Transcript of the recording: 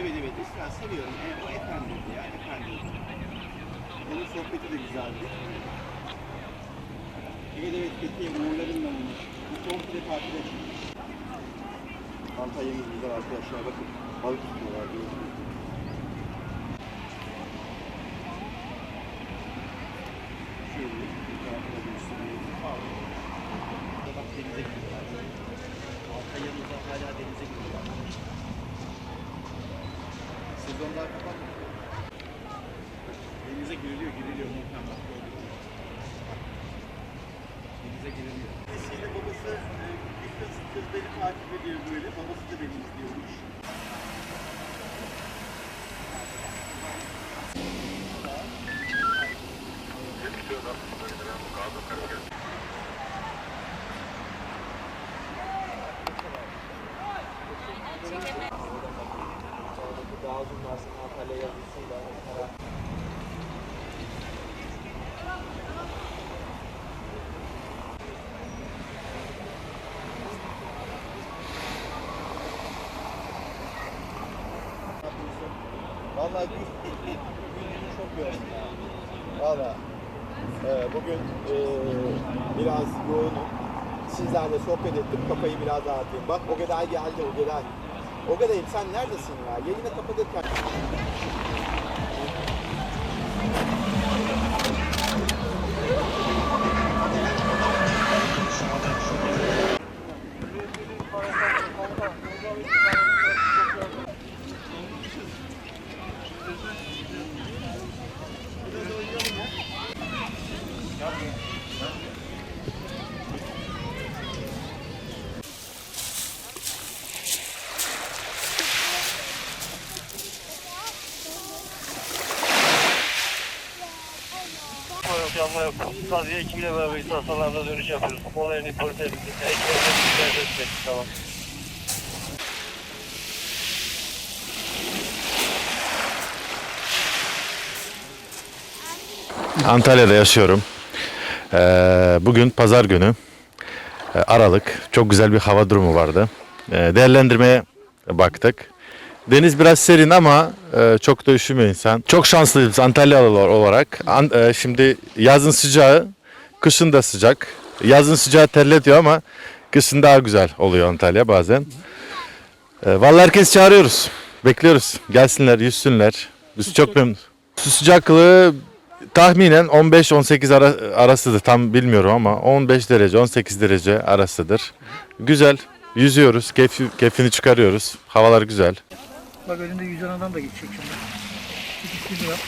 Evet evet Esra seviyorum. E, o efendiydi ya, efendi. Onun sohbeti de güzeldi. Evet evet Fethiye Uğurların namını. Bu komple tatile çıkmış. Antalya'mız güzel arkadaşlar bakın. Balık tutuyorlar gördünüz mü? Sezonlar kapandı. Denize giriliyor, giriliyor muhtemelen. Denize giriliyor. Annesiyle babası e, bir kız kızları takip ediyor böyle. Babası da beni izliyormuş. Daha uzun varsın Antalya yazılsın da Ankara. Vallahi gün, gününü çok yoğun. Valla. Ee, bugün ee, biraz yoğunum. Sizlerle sohbet ettim. Kafayı biraz dağıtayım. Bak Ogeday geldi Ogeday. Ogeday'ım sen neredesin ya? Yayını kapatırken. Antalya'da yaşıyorum. Ee, bugün pazar günü. Ee, Aralık. Çok güzel bir hava durumu vardı. Ee, değerlendirmeye baktık. Deniz biraz serin ama e, çok da üşümüyor insan. Çok şanslıyız Antalyalı olarak. An- e, şimdi yazın sıcağı, kışın da sıcak. Yazın sıcağı terletiyor ama kışın daha güzel oluyor Antalya bazen. E, vallahi herkes çağırıyoruz. Bekliyoruz. Gelsinler, yüzsünler. Biz çok memnunuz. Su sıcaklığı tahminen 15-18 ara, arasıdır. Tam bilmiyorum ama 15 derece, 18 derece arasıdır. Güzel. Yüzüyoruz. Keyfi, keyfini çıkarıyoruz. Havalar güzel. Bak önünde yüzen adam da geçecek şimdi. İkisini yap.